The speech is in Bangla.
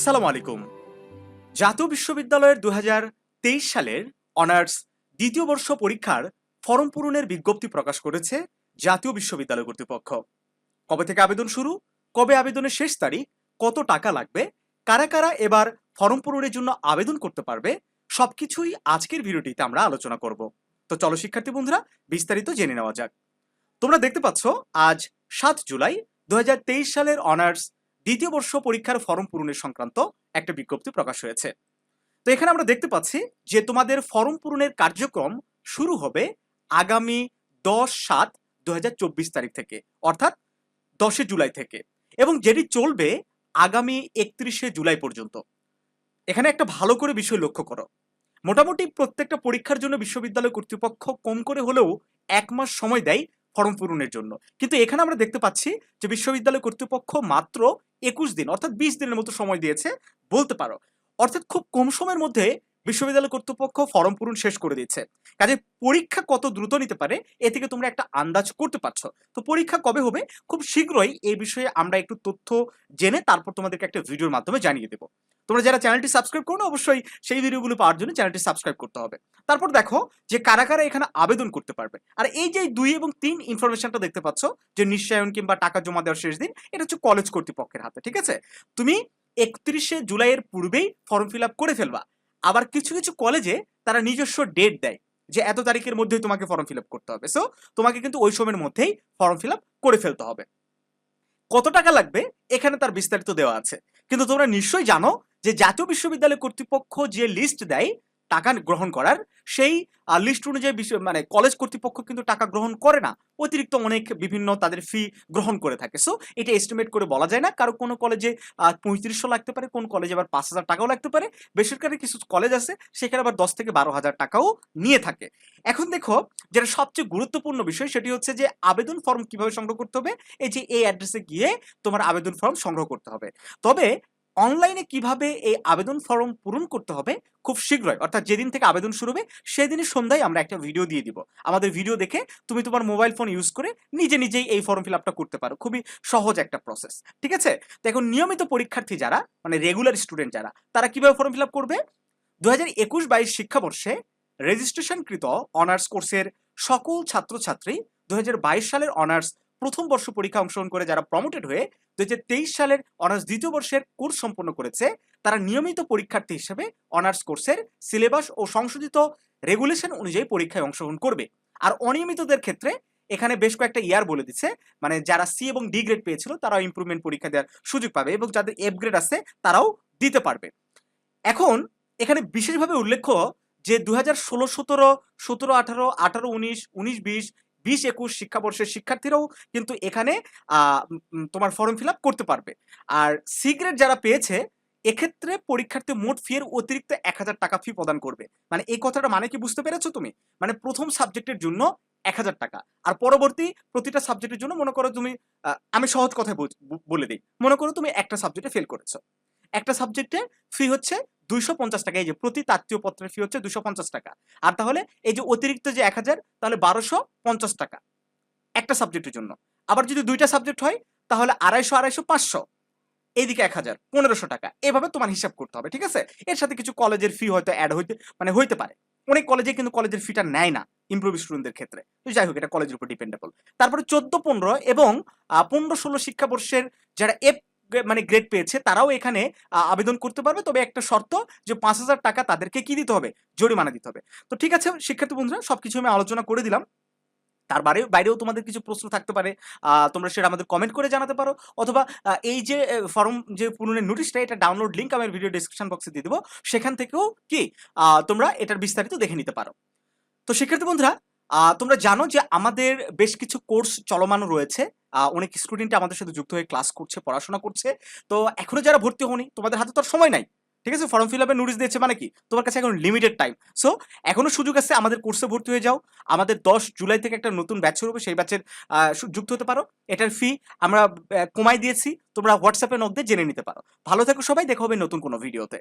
আসসালামু আলাইকুম। জাতীয় বিশ্ববিদ্যালয়ের দু সালের অনার্স দ্বিতীয় বর্ষ পরীক্ষার ফরম পূরণের বিজ্ঞপ্তি প্রকাশ করেছে জাতীয় বিশ্ববিদ্যালয় কর্তৃপক্ষ। কবে থেকে আবেদন শুরু? কবে আবেদনের শেষ তারিখ? কত টাকা লাগবে? কারা কারা এবার ফরম পূরণের জন্য আবেদন করতে পারবে? সবকিছুই আজকের ভিডিওটিতে আমরা আলোচনা করব। তো চলো শিক্ষার্থী বন্ধুরা, বিস্তারিত জেনে নেওয়া যাক। তোমরা দেখতে পাচ্ছ, আজ সাত জুলাই দু হাজার তেইশ সালের অনার্স দ্বিতীয় বর্ষ পরীক্ষার ফর্ম পূরণের সংক্রান্ত একটা বিজ্ঞপ্তি প্রকাশ হয়েছে। তো এখানে আমরা দেখতে পাচ্ছি যে তোমাদের ফর্ম পূরণের কার্যক্রম শুরু হবে আগামী দশ সাত দু তারিখ থেকে, অর্থাৎ দশে জুলাই থেকে এবং যেটি চলবে আগামী একত্রিশে জুলাই পর্যন্ত। এখানে একটা ভালো করে বিষয় লক্ষ্য করো। মোটামুটি প্রত্যেকটা পরীক্ষার জন্য বিশ্ববিদ্যালয় কর্তৃপক্ষ কম করে হলেও এক মাস সময় দেয় ফর্ম পূরণের জন্য। কিন্তু এখানে আমরা দেখতে পাচ্ছি যে বিশ্ববিদ্যালয় কর্তৃপক্ষ মাত্র একুশ দিন, অর্থাৎ বিশ দিনের মতো সময় দিয়েছে, বলতে পারো। অর্থাৎ খুব কম সময়ের মধ্যে বিশ্ববিদ্যালয় কর্তৃপক্ষ ফর্ম পূরণ শেষ করে দিচ্ছে কাজে পরীক্ষা কত দ্রুত নিতে পারে, এ থেকে তোমরা একটা আন্দাজ করতে পারছ। তো পরীক্ষা কবে হবে, খুব শীঘ্রই এই বিষয়ে আমরা একটু তথ্য জেনে তারপর তোমাদেরকে একটা ভিডিওর মাধ্যমে জানিয়ে দেবো। তোমরা যারা চ্যানেলটি সাবস্ক্রাইব করো অবশ্যই সেই ভিডিওগুলো পাওয়ার জন্য চ্যানেলটি সাবস্ক্রাইব করতে হবে। তারপর দেখো যে কারা কারা এখানে আবেদন করতে পারবে। আর এই যে দুই এবং তিন ইনফরমেশনটা দেখতে পাচ্ছ, যে নিশ্চয়ন কিংবা টাকা জমা দেওয়ার শেষ দিন, এটা হচ্ছে কলেজ কর্তৃপক্ষের হাতে, ঠিক আছে? তুমি একত্রিশে জুলাইয়ের পূর্বেই ফর্ম ফিল করে ফেলবা। আবার কিছু কিছু কলেজে তারা নিজস্ব ডেট দেয়, যে এত তারিখের মধ্যেই তোমাকে ফর্ম ফিল করতে হবে। সো তোমাকে কিন্তু ওই সময়ের মধ্যেই ফর্ম ফিল করে ফেলতে হবে। কত টাকা লাগবে? এখানে তার বিস্তারিত দেওয়া আছে। কিন্তু তোমরা নিশ্চয়ই জানো যে জাতীয় বিশ্ববিদ্যালয় কর্তৃপক্ষ যে লিস্ট দেয় টাকা গ্রহণ করার, সেই লিস্ট অনুযায়ী মানে কলেজ কর্তৃপক্ষ কিন্তু টাকা গ্রহণ করে না। অতিরিক্ত অনেক বিভিন্ন তাদের ফি গ্রহণ করে থাকে। সো এটা এস্টিমেট করে বলা যায় না। কারও কোনো কলেজে পঁয়ত্রিশশো লাগতে পারে, কোন কলেজে আবার পাঁচ হাজার টাকাও লাগতে পারে। বেসরকারি কিছু কলেজ আছে, সেখানে আবার দশ থেকে বারো হাজার টাকাও নিয়ে থাকে। এখন দেখো, যেটা সবচেয়ে গুরুত্বপূর্ণ বিষয়, সেটি হচ্ছে যে আবেদন ফর্ম কীভাবে সংগ্রহ করতে হবে? এই যে এই অ্যাড্রেসে গিয়ে তোমার আবেদন ফর্ম সংগ্রহ করতে হবে। তবে অনলাইনে কীভাবে এই আবেদন ফর্ম পূরণ করতে হবে? খুব শীঘ্রই। অর্থাৎ যেদিন থেকে আবেদন শুরু হবে সেদিনই সন্ধ্যায় আমরা একটা ভিডিও দিয়ে দিব। আমাদের ভিডিও দেখে তুমি তোমার মোবাইল ফোন ইউজ করে নিজে নিজেই এই ফর্ম ফিল আপটা করতে পারো। খুবই সহজ একটা প্রসেস ঠিক আছে? তো এখন নিয়মিত পরীক্ষার্থী যারা মানে রেগুলার স্টুডেন্ট যারা, তারা কীভাবে ফর্ম ফিল আপ করবে? দু হাজার একুশ বাইশ শিক্ষাবর্ষে রেজিস্ট্রেশনকৃত অনার্স কোর্সের সকল ছাত্রছাত্রী দু হাজার বাইশ সালের অনার্স প্রথম বর্ষ পরীক্ষা অংশগ্রহণ করে যারা প্রমোটেড হয়ে দু সালের অনার্স দ্বিতীয় বর্ষের কোর্স সম্পন্ন করেছে, তারা নিয়মিত পরীক্ষার্থী হিসেবে অনার্স কোর্সের সিলেবাস ও সংশোধিত রেগুলেশন অনুযায়ী পরীক্ষায় অংশগ্রহণ করবে। আর অনিয়মিতদের ক্ষেত্রে এখানে বেশ কয়েকটা ইয়ার বলে দিচ্ছে মানে যারা সি এবং ডি গ্রেড পেয়েছিল, তারাও ইমপ্রুভমেন্ট পরীক্ষা দেওয়ার সুযোগ পাবে এবং যাদের এফ গ্রেড আছে, তারাও দিতে পারবে। এখন এখানে বিশেষভাবে উল্লেখ্য যে দু হাজার ষোলো, সতেরো সতেরো, আঠারো আঠারো, উনিশ উনিশ, বিশ বিশ একুশ শিক্ষাবর্ষের শিক্ষার্থীরাও কিন্তু এখানে তোমার ফর্ম ফিল করতে পারবে। আর সি গ্রেড যারা পেয়েছে, এক্ষেত্রে পরীক্ষার্থী মোট ফি এর অতিরিক্ত এক হাজার টাকা ফি প্রদান করবে। মানে এই কথাটা মানে কি বুঝতে পেরেছ তুমি? মানে প্রথম সাবজেক্টের জন্য এক হাজার টাকা। আর পরবর্তী প্রতিটা সাবজেক্টের জন্য মনে করো তুমি আমি সহজ কথায় বলে দিই। মনে করো তুমি একটা সাবজেক্টে ফেল করেছ। একটা সাবজেক্টে ফি হচ্ছে দুইশো পঞ্চাশ টাকা। এই যে প্রতি তাত্ত্বীয় পত্রের ফি হচ্ছে দুশো পঞ্চাশ টাকা। আর তাহলে এই যে অতিরিক্ত যে এক হাজার, তাহলে বারোশো পঞ্চাশ টাকা একটা সাবজেক্টের জন্য। আবার যদি দুইটা সাবজেক্ট হয়, তাহলে আড়াইশো আড়াইশো, পাঁচশো। এইদিকে এক হাজার, পনেরোশো টাকা। এভাবে তোমার হিসাব করতে হবে, ঠিক আছে? এর সাথে কিছু কলেজের ফি হয়তো অ্যাড হইতে মানে হইতে পারে। অনেক কলেজে কিন্তু কলেজের ফিটা নেয় না ইমপ্রুভ স্টুডেন্টদের ক্ষেত্রে। তো যাই হোক, এটা কলেজের উপর ডিপেন্ডেবল তারপরে চোদ্দ, পনেরো এবং পনেরো, ষোলো শিক্ষাবর্ষের যারা এফ মানে গ্রেড পেয়েছে, তারাও এখানে আবেদন করতে পারবে। তবে একটা শর্ত যে পাঁচ হাজার টাকা তাদেরকে কি দিতে হবে? জরিমানা দিতে হবে। তো ঠিক আছে, শিক্ষার্থী বন্ধুরা, সবকিছু আমি আলোচনা করে দিলাম। তার বাইরেও বাইরেও তোমাদের কিছু প্রশ্ন থাকতে পারে। তোমরা সেটা আমাদের কমেন্ট করে জানাতে পারো। অথবা এই যে ফর্ম যে পূরণের নোটিশটা এটা ডাউনলোড লিঙ্ক আমার ভিডিও ডিসক্রিপশন বক্সে দিয়ে দেবো। সেখান থেকেও কি তোমরা এটার বিস্তারিত দেখে নিতে পারো। তো শিক্ষার্থী বন্ধুরা তোমরা জানো যে আমাদের বেশ কিছু কোর্স চলমান রয়েছে। অনেক স্টুডেন্ট আমাদের সাথে যুক্ত হয়ে ক্লাস করছে, পড়াশোনা করছে। তো এখনও যারা ভর্তি হওনি তোমাদের হাতে তো সময় নাই। ঠিক আছে? ফর্ম ফিল আপের নোটিশ দিয়েছে মানে কি? তোমার কাছে এখন লিমিটেড টাইম সো এখনও সুযোগ আছে, আমাদের কোর্সে ভর্তি হয়ে যাও। আমাদের দশ জুলাই থেকে একটা নতুন ব্যাচ শুরু হবে, সেই ব্যাচের যুক্ত হতে পারো। এটার ফি আমরা কমাই দিয়েছি। তোমরা হোয়াটসঅ্যাপে নক দিয়ে জেনে নিতে পারো। ভালো থেকো সবাই, দেখা হবে নতুন কোনো ভিডিওতে